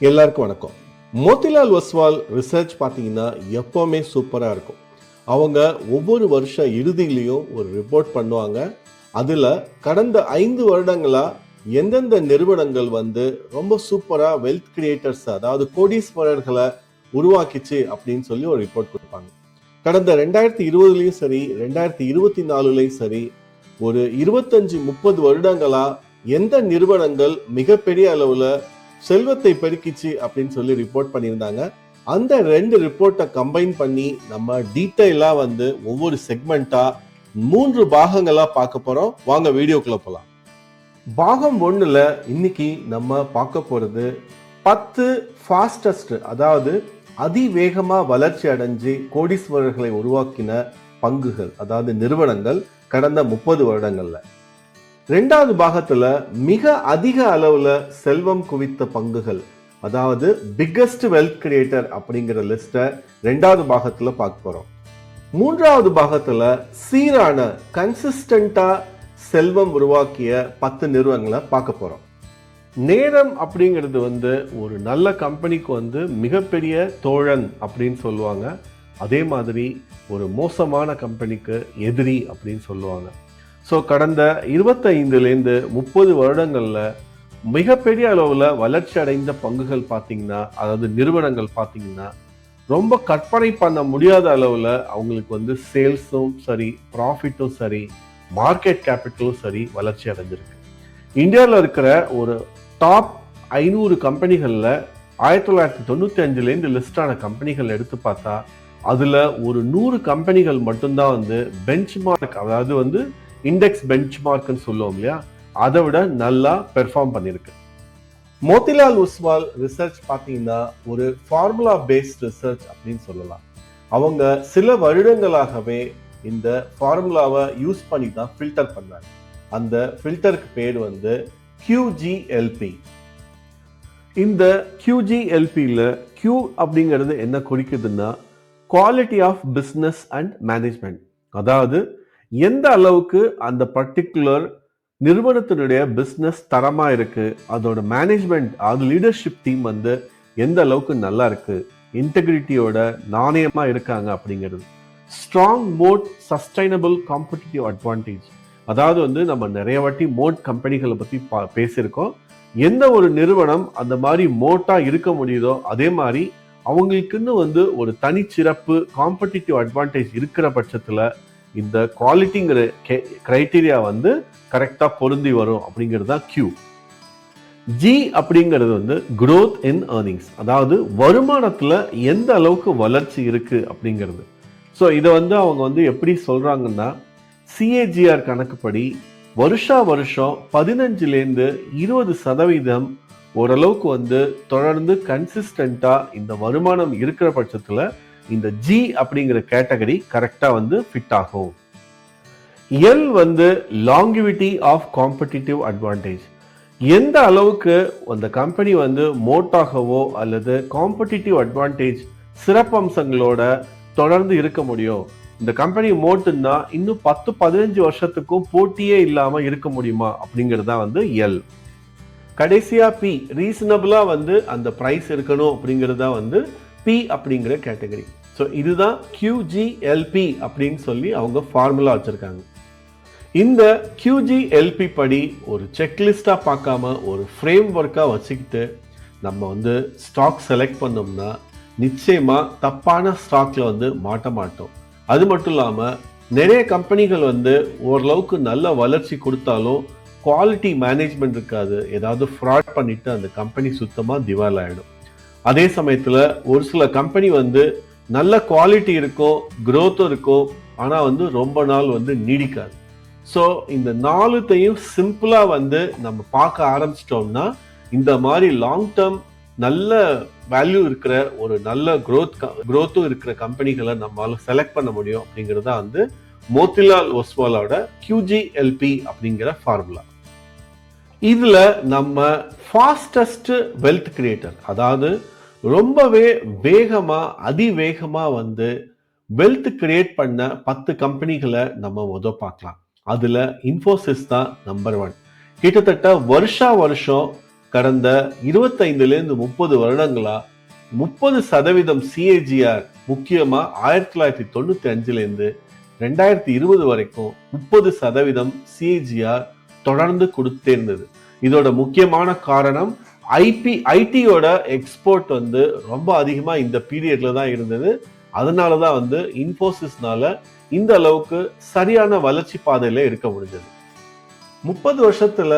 எல்லாருக்கும் வணக்கம். மோத்திலால் ஒஸ்வால் ரிசர்ச் பார்த்தீங்கன்னா எப்போவுமே சூப்பராக இருக்கும். அவங்க ஒவ்வொரு வருஷ இறுதியிலையும் ஒரு ரிப்போர்ட் பண்ணுவாங்க. அதில் கடந்த ஐந்து வருடங்களாக எந்தெந்த நிறுவனங்கள் வந்து ரொம்ப சூப்பராக வெல்த் கிரியேட்டர்ஸ் அதாவது கோடீஸ்வரர்களை உருவாக்கிச்சு அப்படின்னு சொல்லி ஒரு ரிப்போர்ட் கொடுப்பாங்க. கடந்த ரெண்டாயிரத்தி இருபதுலையும் சரி ரெண்டாயிரத்தி இருபத்தி நாலுலையும் சரி ஒரு இருபத்தஞ்சு முப்பது வருடங்களாக எந்த நிறுவனங்கள் மிகப்பெரிய அளவில் செல்வத்தை பெருக்கிச்சு அப்படின்னு சொல்லி ரிப்போர்ட் பண்ணியிருந்தாங்க. அந்த ரெண்டு ரிப்போர்ட்டை கம்பைன் பண்ணி நம்ம டீட்டெயிலாக வந்து ஒவ்வொரு செக்மெண்ட்டாக மூன்று பாகங்களாக பார்க்க போகிறோம் வாங்க வீடியோக்குள்ளே போகலாம் பாகம் ஒன்றில் இன்னைக்கு நம்ம பார்க்க போகிறது பத்து ஃபாஸ்டஸ்ட் அதாவது அதிவேகமாக வளர்ச்சி அடைஞ்சு கோடீஸ்வரர்களை உருவாக்கின பங்குகள் அதாவது நிறுவனங்கள் கடந்த முப்பது வருடங்களில். ரெண்டாவது பாகத்தில் மிக அதிக அளவில் செல்வம் குவித்த பங்குகள் அதாவது பிக்கஸ்ட் வெல்த் கிரியேட்டர் அப்படிங்கிற லிஸ்ட்டை ரெண்டாவது பாகத்தில் பார்க்க போகிறோம் மூன்றாவது பாகத்தில் சீரான கன்சிஸ்டண்டாக செல்வம் உருவாக்கிய பத்து நிறுவனங்களை பார்க்க போகிறோம் நேரம் அப்படிங்கிறது வந்து ஒரு நல்ல கம்பெனிக்கு வந்து மிகப்பெரிய தோழன் அப்படின்னு சொல்லுவாங்க. அதே மாதிரி ஒரு மோசமான கம்பெனிக்கு எதிரி அப்படின்னு சொல்லுவாங்க. ஸோ கடந்த இருபத்தைந்துலேருந்து முப்பது வருடங்களில் மிகப்பெரிய அளவில் வளர்ச்சி அடைந்த பங்குகள் பார்த்தீங்கன்னா அதாவது நிறுவனங்கள் பார்த்தீங்கன்னா ரொம்ப கற்பனை பண்ண முடியாத அளவில் அவங்களுக்கு வந்து சேல்ஸும் சரி ப்ராஃபிட்டும் சரி மார்க்கெட் கேபிட்டலும் சரி வளர்ச்சி அடைஞ்சிருக்கு. இந்தியாவில் இருக்கிற ஒரு டாப் ஐநூறு கம்பெனிகளில் ஆயிரத்தி தொள்ளாயிரத்தி தொண்ணூற்றி அஞ்சுலேருந்து லிஸ்டான கம்பெனிகள் எடுத்து பார்த்தா அதில் ஒரு நூறு கம்பெனிகள் மட்டும்தான் வந்து பெஞ்ச் மார்க் அதாவது வந்து இண்டெக்ஸ் பெஞ்ச் மார்க்னு சொல்லுவோம் இல்லையா? அதை விட நல்லா பெர்ஃபார்ம் பண்ணியிருக்கு. மோதிலால் உஸ்வால் ரிசர்ச் பார்த்தீங்கன்னா ஒரு ஃபார்முலா பேஸ்ட் ரிசர்ச் அப்படின்னு சொல்லலாம். அவங்க சில வருடங்களாகவே இந்த ஃபார்முலாவை யூஸ் பண்ணி தான் ஃபில்டர் பண்ணாங்க. அந்த ஃபில்டருக்கு பேர் வந்து கியூஜிஎல்பி இந்த கியூஜிஎல்பியில் கியூ அப்படிங்கிறது என்ன குறிக்குதுன்னா quality of business and management அதாவது எந்த அளவுக்கு அந்த பர்டிகுலர் நிறுவனத்தினுடைய பிஸ்னஸ் தரமாக இருக்குது அதோட மேனேஜ்மெண்ட் அது லீடர்ஷிப் டீம் வந்து எந்த அளவுக்கு நல்லா இருக்குது இன்டெகிரிட்டியோட நாணயமாக இருக்காங்க அப்படிங்கிறது. Strong moat sustainable competitive advantage அதாவது வந்து நம்ம நிறைய வாட்டி மோட் கம்பெனிகளை பற்றி பா பேசியிருக்கோம். எந்த ஒரு நிறுவனம் அந்த மாதிரி மோட்டாக இருக்க முடியுதோ அதே மாதிரி அவங்களுக்குன்னு வந்து ஒரு தனிச்சிறப்பு காம்படிட்டிவ் அட்வான்டேஜ் இருக்கிற பட்சத்தில் இந்த குவாலிட்டிங்கிற கிரைட்டீரியா வந்து கரெக்டாக பொருந்தி வரும் அப்படிங்கிறது தான் கியூ ஜி அப்படிங்கிறது வந்து க்ரோத் இன் ஏர்னிங்ஸ் அதாவது வருமானத்தில் எந்த அளவுக்கு வளர்ச்சி இருக்கு அப்படிங்கிறது. ஸோ இதை வந்து அவங்க வந்து எப்படி சொல்கிறாங்கன்னா சிஏஜிஆர் கணக்குப்படி வருஷா வருஷம் பதினஞ்சுலேருந்து இருபது சதவீதம் ஓரளவுக்கு வந்து தொடர்ந்து கன்சிஸ்டண்ட்டாக இந்த வருமானம் இருக்கிற பட்சத்தில் இந்த ஜி அப்படிங்கிற கேட்டகரி கரெக்டாக வந்து ஃபிட் ஆகும். எல் வந்து லாங்கிவிட்டி ஆஃப் காம்படிட்டிவ் அட்வான்டேஜ் எந்த அளவுக்கு அந்த கம்பெனி வந்து மோட்டாகவோ அல்லது காம்படிட்டிவ் அட்வான்டேஜ் சிறப்பம்சங்களோட தொடர்ந்து இருக்க முடியும். இந்த கம்பெனி மோட்டுன்னா இன்னும் பத்து பதினஞ்சு வருஷத்துக்கும் போட்டியே இல்லாமல் இருக்க முடியுமா? அப்படிங்கிறது தான் வந்து எல் கடைசியா பி ரீசனபிளாக வந்து அந்த ப்ரைஸ் இருக்கணும் அப்படிங்கிறது தான் வந்து பி அப்படிங்கிற கேட்டகரி ஸோ இதுதான் கியூஜிஎல்பி அப்படின்னு சொல்லி அவங்க ஃபார்முலா வச்சுருக்காங்க. இந்த கியூஜிஎல்பி படி ஒரு செக்லிஸ்ட்டாக பார்க்காம ஒரு ஃப்ரேம் ஒர்க்காக வச்சுக்கிட்டு நம்ம வந்து ஸ்டாக் செலக்ட் பண்ணோம்னா நிச்சயமாக தப்பான ஸ்டாக்ல வந்து மாட்ட மாட்டோம். அது மட்டும் இல்லாமல் நிறைய கம்பெனிகள் வந்து ஓரளவுக்கு நல்ல வளர்ச்சி கொடுத்தாலும் குவாலிட்டி மேனேஜ்மெண்ட் இருக்காது. ஏதாவது ஃப்ராட் பண்ணிட்டு அந்த கம்பெனி சுத்தமாக திவால் ஆகிடும் அதே சமயத்தில் ஒரு சில கம்பெனி வந்து நல்ல குவாலிட்டி இருக்கோ க்ரோத்தும் இருக்கோ ஆனால் வந்து ரொம்ப நாள் வந்து நீடிக்காது. ஸோ இந்த நாலுத்தையும் சிம்பிளாக வந்து நம்ம பார்க்க ஆரம்பிச்சிட்டோம்னா இந்த மாதிரி லாங் டேர்ம் நல்ல வேல்யூ இருக்கிற ஒரு நல்ல க்ரோத் க்ரோத்தும் இருக்கிற கம்பெனிகளை நம்மளால செலக்ட் பண்ண முடியும் அப்படிங்கிறது தான் வந்து மோத்திலால் ஒஸ்வாலோட கியூஜிஎல்பி அப்படிங்கிற ஃபார்முலா இதில் நம்ம ஃபாஸ்டஸ்ட் வெல்த் கிரியேட்டர் அதாவது ரொம்பவே வேகமாக அதிவேகமாக வந்து வெல்த் கிரியேட் பண்ண பத்து கம்பெனிகளை நம்ம முத பார்க்கலாம். அதில் இன்ஃபோசிஸ் தான் நம்பர் ஒன் கிட்டத்தட்ட வருஷா வருஷம் கடந்த இருபத்தைந்துலேருந்து முப்பது வருடங்களா முப்பது சதவீதம் சிஏஜிஆர் முக்கியமாக ஆயிரத்தி தொள்ளாயிரத்தி தொண்ணூற்றி அஞ்சுலேருந்து ரெண்டாயிரத்தி இருபது வரைக்கும் முப்பது சதவீதம் சிஏஜிஆர் தொடர்ந்து கொடுத்தே இருந்தது. இதோட முக்கியமான காரணம் ஐபி ஐடியோட எக்ஸ்போர்ட் வந்து ரொம்ப அதிகமாக இந்த பீரியட்ல தான் இருந்தது. அதனால தான் வந்து இன்ஃபோசிஸ்னால இந்த அளவுக்கு சரியான வளர்ச்சி பாதையில் இருக்க முடிஞ்சது. முப்பது வருஷத்தில்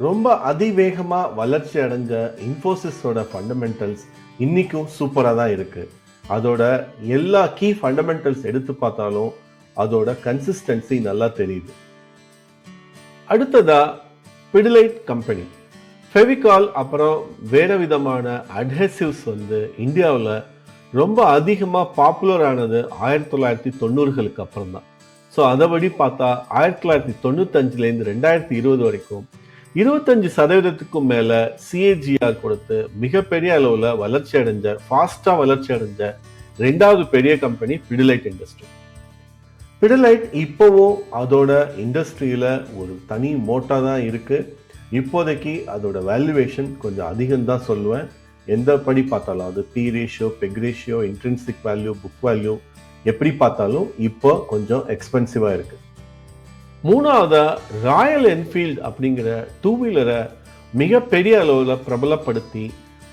ரொம்ப அதிவேகமாக வளர்ச்சி அடைஞ்ச இன்ஃபோசிஸோட ஃபண்டமெண்டல்ஸ் இன்றைக்கும் சூப்பராக தான் இருக்குது அதோட எல்லா கீ ஃபண்டமெண்டல்ஸ் எடுத்து பார்த்தாலும் அதோட கன்சிஸ்டன்சி நல்லா தெரியுது. அடுத்ததா பிடிலைட் கம்பெனி ஃபெவிகால் அப்புறம் வேறு விதமான அட்ஹெசிவ்ஸ் வந்து இந்தியாவில் ரொம்ப அதிகமாக பாப்புலர் ஆனது ஆயிரத்தி தொள்ளாயிரத்தி தொண்ணூறுகளுக்கு அப்புறம் தான் ஸோ அதைபடி பார்த்தா ஆயிரத்தி தொள்ளாயிரத்தி தொண்ணூத்தஞ்சுலேருந்து ரெண்டாயிரத்தி இருபது வரைக்கும் இருபத்தஞ்சு சதவீதத்துக்கும் மேலே சிஏஜிஆர் கொடுத்து மிகப்பெரிய அளவில் வளர்ச்சி அடைஞ்ச ஃபாஸ்ட்டாக வளர்ச்சி அடைஞ்ச ரெண்டாவது பெரிய கம்பெனி பிடிலைட் இண்டஸ்ட்ரி பிடிலைட் இப்போவும் அதோட இண்டஸ்ட்ரியில் ஒரு தனி மோட்டாக தான் இருக்குது இப்போதைக்கு அதோட வேல்யூவேஷன் கொஞ்சம் அதிகம்தான் சொல்லுவேன். எந்த படி பார்த்தாலும் அது P ratio PEG ratio intrinsic value book value எப்படி பார்த்தாலும் இப்போ கொஞ்சம் எக்ஸ்பென்சிவாக இருக்குது மூணாவது ராயல் என்ஃபீல்ட் அப்படிங்கிற டூ வீலரை மிகப்பெரிய அளவில் பிரபலப்படுத்தி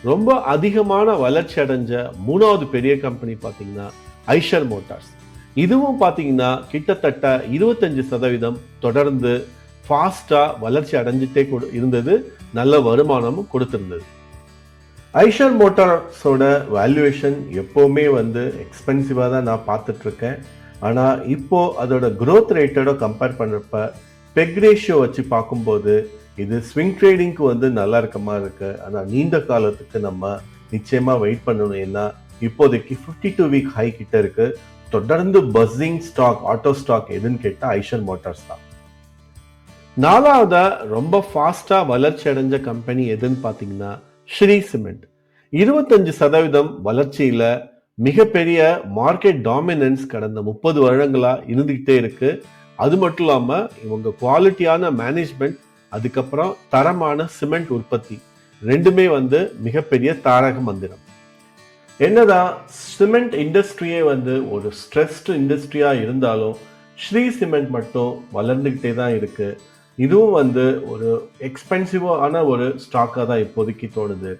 ரொம்ப அதிகமான வளர்ச்சி அடைஞ்ச மூணாவது பெரிய கம்பெனி பார்த்தீங்கன்னா ஐஷர் மோட்டார்ஸ் இதுவும் பார்த்தீங்கன்னா கிட்டத்தட்ட இருபத்தஞ்சு சதவீதம் தொடர்ந்து ஃபாஸ்ட்டாக வளர்ச்சி அடைஞ்சிட்டே கொடு- இருந்தது. நல்ல வருமானமும் கொடுத்துருந்தது. ஐஷர் மோட்டார்ஸோட வேல்யூவேஷன் எப்போவுமே வந்து எக்ஸ்பென்சிவாக தான் நான் பார்த்துட்ருக்கேன். ஆனால் இப்போ அதோட க்ரோத் ரேட்டோட கம்பேர் பண்ணுறப்ப பெக் ரேஷியோ வச்சு பார்க்கும்போது இது ஸ்விங் ட்ரேடிங்க்கு வந்து நல்லா இருக்க மாதிரி இருக்குது ஆனால் நீண்ட காலத்துக்கு நம்ம நிச்சயமாக வெயிட் பண்ணணும். ஏன்னா இப்போதைக்கு ஃபிஃப்டி டூ வீக் ஹை கிட்ட இருக்கு. தொடர்ந்து பஸ்ஸிங் ஸ்டாக் ஆட்டோ ஸ்டாக் எதுன்னு கேட்டால் ஐஷர் மோட்டார்ஸ் தான். நாலாவது ரொம்ப ஃபாஸ்ட்டாக வளர்ச்சி அடைஞ்ச கம்பெனி எதுன்னு பார்த்தீங்கன்னா ஸ்ரீ சிமெண்ட். இருபத்தஞ்சு சதவீதம் வளர்ச்சியில் மிகப்பெரிய மார்க்கெட் டாமினன்ஸ் கடந்த முப்பது வருடங்களா இருந்துக்கிட்டே இருக்கு. அது மட்டும் இல்லாம இவங்க குவாலிட்டியான மேனேஜ்மெண்ட் அதுக்கப்புறம் தரமான சிமெண்ட் உற்பத்தி ரெண்டுமே வந்து மிகப்பெரிய தாரக மந்திரம். என்னதான் சிமெண்ட் இண்டஸ்ட்ரியே வந்து ஒரு ஸ்ட்ரெஸ்டு இண்டஸ்ட்ரியாக இருந்தாலும் ஸ்ரீ சிமெண்ட் மட்டும் வளர்ந்துக்கிட்டே தான் இருக்கு. இதுவும் வந்து ஒரு எக்ஸ்பென்சிவான ஒரு ஸ்டாக்காக தான் இப்போதைக்கு தோணுது.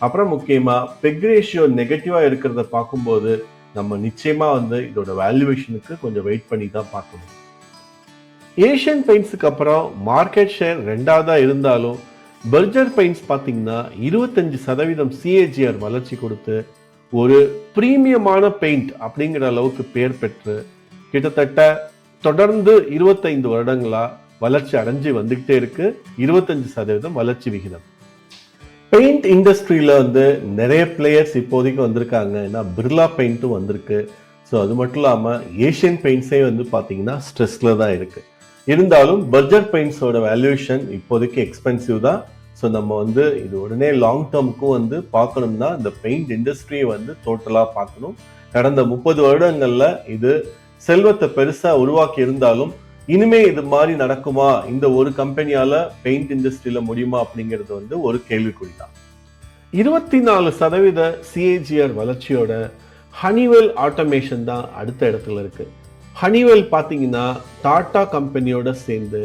அப்புறம் முக்கியமாக பெக் ரேஷியோ நெகட்டிவாக இருக்கிறத பார்க்கும்போது நம்ம நிச்சயமாக வந்து இதோட வேல்யூவேஷனுக்கு கொஞ்சம் வெயிட் பண்ணி தான் பார்க்கணும். ஏஷியன் பெயிண்ட்ஸுக்கு அப்புறம் மார்க்கெட் ஷேர் ரெண்டாவதாக இருந்தாலும் பர்ஜர் பெயிண்ட்ஸ் பார்த்தீங்கன்னா இருபத்தஞ்சு சதவீதம் சிஏஜிஆர் வளர்ச்சி கொடுத்து ஒரு பிரீமியமான பெயிண்ட் அப்படிங்கிற அளவுக்கு பேர் பெற்று கிட்டத்தட்ட தொடர்ந்து இருபத்தைந்து வருடங்களா வளர்ச்சி அடைஞ்சு வந்துக்கிட்டே இருக்கு. இருபத்தஞ்சு சதவீதம் வளர்ச்சி விகிதம். பெயிண்ட் இண்டஸ்ட்ரியில் வந்து நிறைய பிளேயர்ஸ் இப்போதைக்கு வந்திருக்காங்க. ஏன்னா பிர்லா பெயிண்ட்டும் வந்திருக்கு. ஸோ அது மட்டும் இல்லாமல் ஏஷியன் பெயிண்ட்ஸே வந்து பார்த்தீங்கன்னா ஸ்ட்ரெஸ்ல தான் இருக்கு. இருந்தாலும் பர்ஜர் பெயிண்ட்ஸோட வேல்யூவேஷன் இப்போதைக்கு எக்ஸ்பென்சிவ் தான். ஸோ நம்ம வந்து இது உடனே லாங் டேர்முக்கும் வந்து பார்க்கணும்னா இந்த பெயிண்ட் இண்டஸ்ட்ரியை வந்து டோட்டலாக பார்க்கணும் கடந்த முப்பது வருடங்களில் இது செல்வத்தை பெருசாக உருவாக்கி இருந்தாலும் இனிமே இது மாதிரி நடக்குமா? இந்த ஒரு கம்பெனியால பெயிண்ட் இண்டஸ்ட்ரியில முடியுமா அப்படிங்கிறது வந்து ஒரு கேள்விக்குறி தான் இருபத்தி நாலு சதவீத சிஏஜிஆர் வளர்ச்சியோட ஹனிவெல் ஆட்டோமேஷன் தான் அடுத்த இடத்துல இருக்கு. ஹனிவெல் பார்த்தீங்கன்னா டாடா கம்பெனியோட சேர்ந்து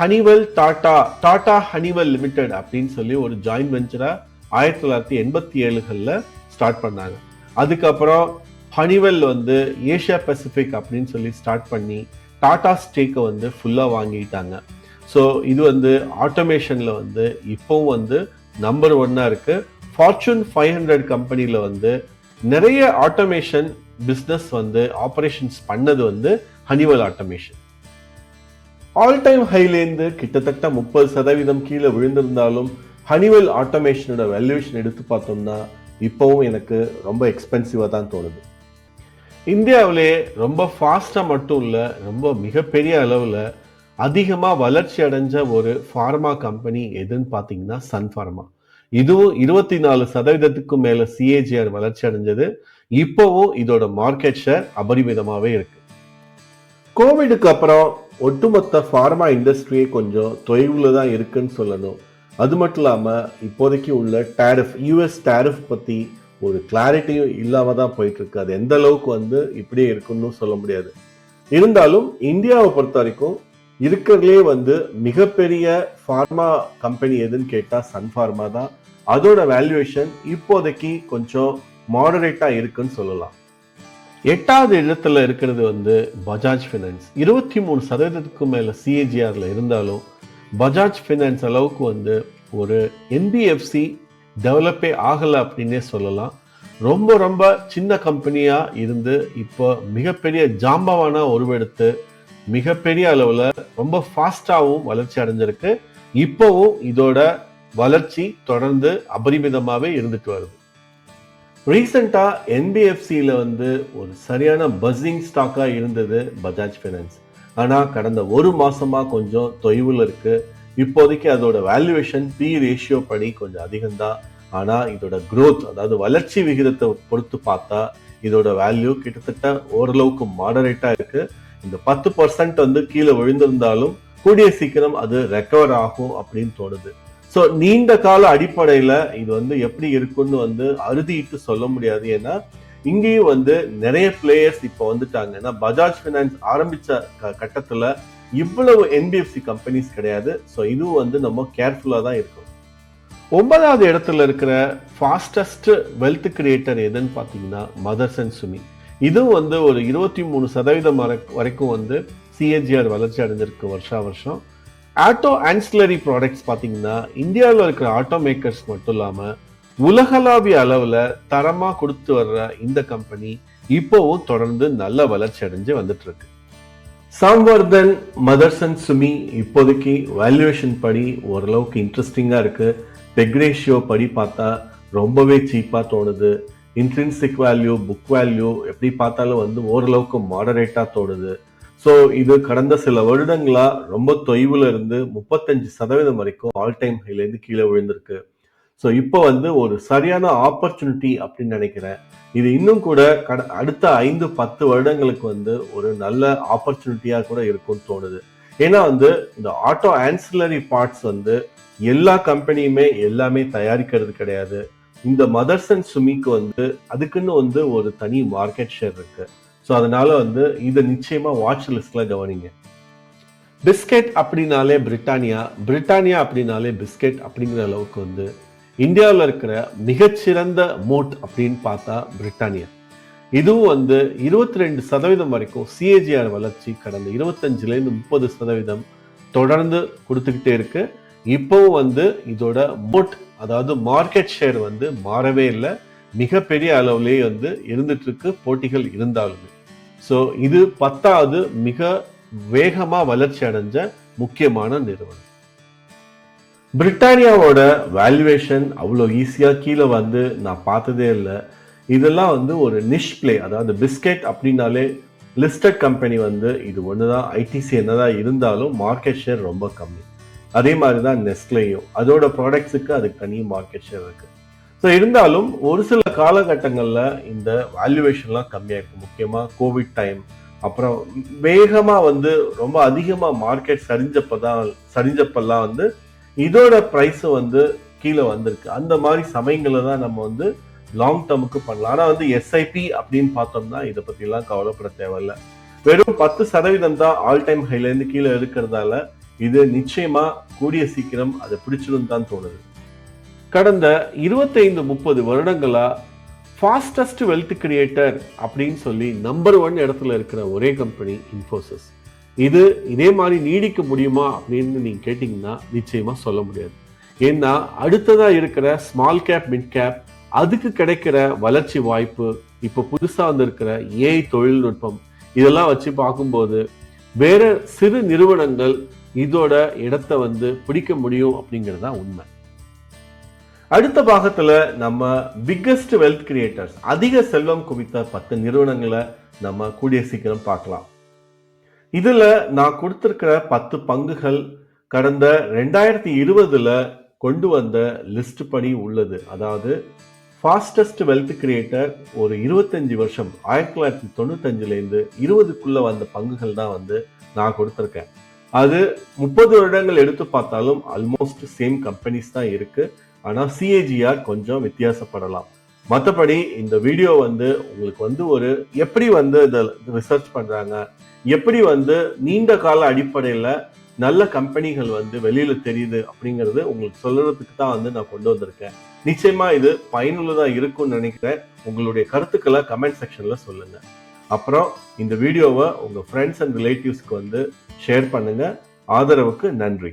Honeywell Tata Tata Honeywell limited அப்படின்னு சொல்லி ஒரு ஜாயின்ட் வெஞ்சரா ஆயிரத்தி தொள்ளாயிரத்தி எண்பத்தி ஏழுகளில் ஸ்டார்ட் பண்ணாங்க. அதுக்கப்புறம் ஹனிவெல் வந்து ஏஷியா பசிபிக் அப்படின்னு சொல்லி ஸ்டார்ட் பண்ணி டாடா ஸ்டேக்கை வந்து ஃபுல்லாக வாங்கிட்டாங்க. ஸோ இது வந்து ஆட்டோமேஷனில் வந்து இப்போவும் வந்து நம்பர் ஒன்னாக இருக்கு. ஃபார்ச்சூன் ஃபைவ் ஹண்ட்ரட் கம்பெனியில் வந்து நிறைய ஆட்டோமேஷன் பிஸ்னஸ் வந்து ஆப்ரேஷன்ஸ் பண்ணது வந்து ஹனிவல் ஆட்டோமேஷன் ஆல் டைம் ஹைலேருந்து கிட்டத்தட்ட முப்பது சதவீதம் கீழே விழுந்திருந்தாலும் ஹனிவெல் ஆட்டோமேஷனோட வேல்யூவேஷன் எடுத்து பார்த்தோம்னா இப்போவும் எனக்கு ரொம்ப எக்ஸ்பென்சிவாக தான் தோணுது. இந்தியாவிலே ரொம்ப ஃபாஸ்ட்டாக மட்டும் இல்லை ரொம்ப மிகப்பெரிய அளவில் அதிகமாக வளர்ச்சி அடைஞ்ச ஒரு ஃபார்மா கம்பெனி எதுன்னு பார்த்தீங்கன்னா சன் ஃபார்மா இதுவும் இருபத்தி நாலு சதவீதத்துக்கும் மேலே சிஏஜிஆர் வளர்ச்சி அடைஞ்சது. இப்போவும் இதோட மார்க்கெட் ஷேர் அபரிமிதமாகவே இருக்கு. கோவிடுக்கு அப்புறம் ஒட்டுமொத்த ஃபார்மா இண்டஸ்ட்ரியே கொஞ்சம் தொய்வில் தான் இருக்குன்னு சொல்லணும். அது மட்டும் இல்லாமல் இப்போதைக்கு உள்ள டேரிஃப் யூஎஸ் டேரிஃப் பற்றி ஒரு கிளாரிட்டியும் இல்லாமல் தான் போயிட்டு இருக்கு அது எந்த அளவுக்கு வந்து இப்படியே இருக்குன்னு சொல்ல முடியாது. இருந்தாலும் இந்தியாவை பொறுத்த வரைக்கும் இருக்கிறதுலே வந்து மிகப்பெரிய ஃபார்மா கம்பெனி எதுன்னு கேட்டால் சன் ஃபார்மா தான். அதோட வேல்யூவேஷன் இப்போதைக்கு கொஞ்சம் மாடரேட்டா இருக்குன்னு சொல்லலாம். எட்டாவது இடத்துல இருக்கிறது வந்து பஜாஜ் ஃபினான்ஸ் இருபத்தி மூணு சதவீதத்துக்கு மேல சிஏஜிஆரில் இருந்தாலும் பஜாஜ் ஃபினான்ஸ் அளவுக்கு வந்து ஒரு என்பிஎஃப்சி டெவலப்பே ஆகலை அப்படின்னே சொல்லலாம். ரொம்ப ரொம்ப சின்ன கம்பெனியாக இருந்து இப்போ மிகப்பெரிய ஜாம்பவான உருவெடுத்து மிகப்பெரிய அளவில் ரொம்ப ஃபாஸ்டாகவும் வளர்ச்சி அடைஞ்சிருக்கு. இப்போவும் இதோட வளர்ச்சி தொடர்ந்து அபரிமிதமாகவே இருந்துட்டு வருது. ரீசெண்டாக என்பிஎஃப்சியில் வந்து ஒரு சரியான பஸ்ஸிங் ஸ்டாக்காக இருந்தது பஜாஜ் ஃபைனான்ஸ். ஆனால் கடந்த ஒரு மாதமாக கொஞ்சம் தொய்வில் இருக்குது இப்போதைக்கு அதோட வேல்யூவேஷன் பி ரேஷியோ படி கொஞ்சம் அதிகம்தான். ஆனால் இதோட க்ரோத் அதாவது வளர்ச்சி விகிதத்தை பொறுத்து பார்த்தா இதோட வேல்யூ கிட்டத்தட்ட ஓரளவுக்கு மாடரேட்டாக இருக்கு. இந்த பத்து பர்சன்ட் வந்து கீழே விழுந்திருந்தாலும் கூடிய சீக்கிரம் அது ரெக்கவர் ஆகும் அப்படின்னு தோணுது. ஸோ நீண்ட கால அடிப்படையில் இது வந்து எப்படி இருக்குன்னு வந்து அறுதிட்டு சொல்ல முடியாது. ஏன்னா இங்கேயும் வந்து நிறைய பிளேயர்ஸ் இப்போ வந்துட்டாங்க. ஏன்னா பஜாஜ் ஃபினான்ஸ் ஆரம்பித்த க- கட்டத்தில் இவ்வளவு என்பிஎஃப்சி கம்பெனிஸ் கிடையாது. ஸோ இதுவும் வந்து நம்ம கேர்ஃபுல்லா தான் இருக்கும் ஒன்பதாவது இடத்துல இருக்கிற ஃபாஸ்டஸ்ட் வெல்த் கிரியேட்டர் எதுன்னு பார்த்தீங்கன்னா மதர்ஸ் அண்ட் சுமி இதுவும் வந்து ஒரு இருபத்தி மூணு சதவீதம் வரை- வரைக்கும் வந்து சிஎன்ஜிஆர் வளர்ச்சி அடைஞ்சிருக்கு வருஷா வருஷம். ஆட்டோ ஆன்சிலரி ப்ராடக்ட்ஸ் பார்த்தீங்கன்னா இந்தியாவில் இருக்கிற ஆட்டோ மேக்கர்ஸ் மட்டும் இல்லாமல் உலகளாவிய அளவில் தரமாக கொடுத்து வர்ற இந்த கம்பெனி இப்போவும் தொடர்ந்து நல்ல வளர்ச்சி அடைஞ்சு வந்துட்டு இருக்கு. சாம்வர்தன் மதர்சன் சுமி இப்போதைக்கு வேல்யூவேஷன் படி ஓரளவுக்கு இன்ட்ரெஸ்டிங்காக இருக்குது பெக் ரேஷியோ படி பார்த்தா ரொம்பவே சீப்பாக தோணுது. இன்ட்ரின்சிக் வேல்யூ புக் வேல்யூ எப்படி பார்த்தாலும் வந்து ஓரளவுக்கு மாடரேட்டாக தோணுது. ஸோ இது கடந்த சில வருடங்களாக ரொம்ப தொய்வுல இருந்து முப்பத்தஞ்சு சதவீதம் வரைக்கும் ஆல் டைம் ஹைலேருந்து கீழே விழுந்திருக்கு. ஸோ இப்போ வந்து ஒரு சரியான ஆப்பர்ச்சுனிட்டி அப்படின்னு நினைக்கிறேன். இது இன்னும் கூட கட அடுத்த ஐந்து பத்து வருடங்களுக்கு வந்து ஒரு நல்ல ஆப்பர்ச்சுனிட்டியாக கூட இருக்கும்னு தோணுது. ஏன்னா வந்து இந்த ஆட்டோ ஆன்சிலரி பார்ட்ஸ் வந்து எல்லா கம்பெனியுமே எல்லாமே தயாரிக்கிறது கிடையாது. இந்த மதர்ஸ் அண்ட் சுமிக்கு வந்து அதுக்குன்னு வந்து ஒரு தனி மார்க்கெட் ஷேர் இருக்கு. ஸோ அதனால வந்து இதை நிச்சயமா வாட்ச் லிஸ்ட்ல கவனிங்க. பிஸ்கெட் அப்படின்னாலே பிரிட்டானியா பிரிட்டானியா அப்படின்னாலே பிஸ்கெட் அப்படிங்கிற அளவுக்கு வந்து இந்தியாவில் இருக்கிற மிகச்சிறந்த மோட் அப்படின்னு பார்த்தா பிரிட்டானியா. இதுவும் வந்து இருபத்தி ரெண்டு சதவீதம் வரைக்கும் சிஏஜிஆர் வளர்ச்சி கடந்த இருபத்தஞ்சுலேருந்து முப்பது சதவீதம் தொடர்ந்து கொடுத்துக்கிட்டே இருக்கு. இப்போவும் வந்து இதோட மோட் அதாவது மார்க்கெட் ஷேர் வந்து மாறவே இல்லை. மிகப்பெரிய அளவுலேயே வந்து இருந்துட்டு இருக்கு போட்டிகள் இருந்தாலுமே. ஸோ இது பத்தாவது மிக வேகமாக வளர்ச்சி அடைஞ்ச முக்கியமான நிறுவனம். பிரிட்டானியாவோட வேல்யூவேஷன் அவ்வளோ ஈஸியாக கீழே வந்து நான் பார்த்ததே இல்லை. இதெல்லாம் வந்து ஒரு நிஷ் பிளே அதாவது பிஸ்கெட் அப்படின்னாலே லிஸ்டட் கம்பெனி வந்து இது ஒன்று தான் ஐடிசி என்னதான் இருந்தாலும் மார்க்கெட் ஷேர் ரொம்ப கம்மி. அதே மாதிரி தான் நெஸ்ட்லேயும். அதோட ப்ராடக்ட்ஸுக்கு அதுக்கு தனி மார்க்கெட் ஷேர் இருக்குது ஸோ இருந்தாலும் ஒரு சில காலகட்டங்களில் இந்த வேல்யூவேஷன்லாம் கம்மியாக இருக்கு. முக்கியமாக கோவிட் டைம் அப்புறம் வேகமாக வந்து ரொம்ப அதிகமாக மார்க்கெட் சரிஞ்சப்பதான் சரிஞ்சப்பெல்லாம் வந்து இதோட ப்ரைஸ் வந்து கீழே வந்திருக்கு. அந்த மாதிரி சமயங்களை தான் நம்ம வந்து லாங் டேர்முக்கு பண்ணலாம். ஆனால் வந்து எஸ்ஐபி அப்படின்னு பார்த்தோம்னா இதை பற்றிலாம் கவலைப்பட தேவையில்ல. வெறும் பத்து சதவீதம் தான் ஆல் டைம் ஹைலேருந்து கீழே இருக்கிறதால இது நிச்சயமா கூடிய சீக்கிரம் அதை பிடிச்சிடும் தான் தோணுது. கடந்த இருபத்தைந்து முப்பது வருடங்களா ஃபாஸ்டஸ்ட் வெல்த் கிரியேட்டர் அப்படின்னு சொல்லி நம்பர் ஒன் இடத்துல இருக்கிற ஒரே கம்பெனி இன்ஃபோசிஸ் இது இதே மாதிரி நீடிக்க முடியுமா அப்படின்னு நீங்க கேட்டிங்கன்னா நிச்சயமா சொல்ல முடியாது. ஏன்னா அடுத்ததா இருக்கிற ஸ்மால் கேப் மிட் கேப் அதுக்கு கிடைக்கிற வளர்ச்சி வாய்ப்பு இப்போ புதுசா வந்திருக்கிற ஏஐ தொழில்நுட்பம் இதெல்லாம் வச்சு பார்க்கும்போது வேற சிறு நிறுவனங்கள் இதோட இடத்தை வந்து பிடிக்க முடியும் அப்படிங்கிறது தான் உண்மை. அடுத்த பாகத்துல நம்ம பிக்கஸ்ட் வெல்த் கிரியேட்டர்ஸ் அதிக செல்வம் குவித்த பத்து நிறுவனங்களை நம்ம கூடிய சீக்கிரம் பார்க்கலாம். இதுல நான் கொடுத்திருக்கிற பத்து பங்குகள் கடந்த ரெண்டாயிரத்தி இருபதுல கொண்டு வந்த லிஸ்ட் படி உள்ளது. அதாவது ஃபாஸ்டஸ்ட் வெல்த் கிரியேட்டர் ஒரு இருபத்தஞ்சு வருஷம் ஆயிரத்தி தொள்ளாயிரத்தி தொண்ணூத்தஞ்சிலேருந்து இருபதுக்குள்ளே வந்த பங்குகள் தான் வந்து நான் கொடுத்துருக்கேன். அது முப்பது வருடங்கள் எடுத்து பார்த்தாலும் ஆல்மோஸ்ட் சேம் கம்பெனிஸ் தான் இருக்குது ஆனால் சிஏஜிஆர் கொஞ்சம் வித்தியாசப்படலாம். மற்றபடி இந்த வீடியோ வந்து உங்களுக்கு வந்து ஒரு எப்படி வந்து இதை ரிசர்ச் பண்ணுறாங்க எப்படி வந்து நீண்ட கால அடிப்படையில் நல்ல கம்பெனிகள் வந்து வெளியில் தெரியுது அப்படிங்கிறது உங்களுக்கு சொல்கிறதுக்கு தான் வந்து நான் கொண்டு வந்திருக்கேன். நிச்சயமாக இது பயனுள்ளதாக இருக்கும்னு நினைக்கிறேன். உங்களுடைய கருத்துக்களை கமெண்ட் செக்ஷனில் சொல்லுங்கள் அப்புறம் இந்த வீடியோவை உங்கள் ஃப்ரெண்ட்ஸ் அண்ட் ரிலேட்டிவ்ஸ்க்கு வந்து ஷேர் பண்ணுங்கள் ஆதரவுக்கு நன்றி.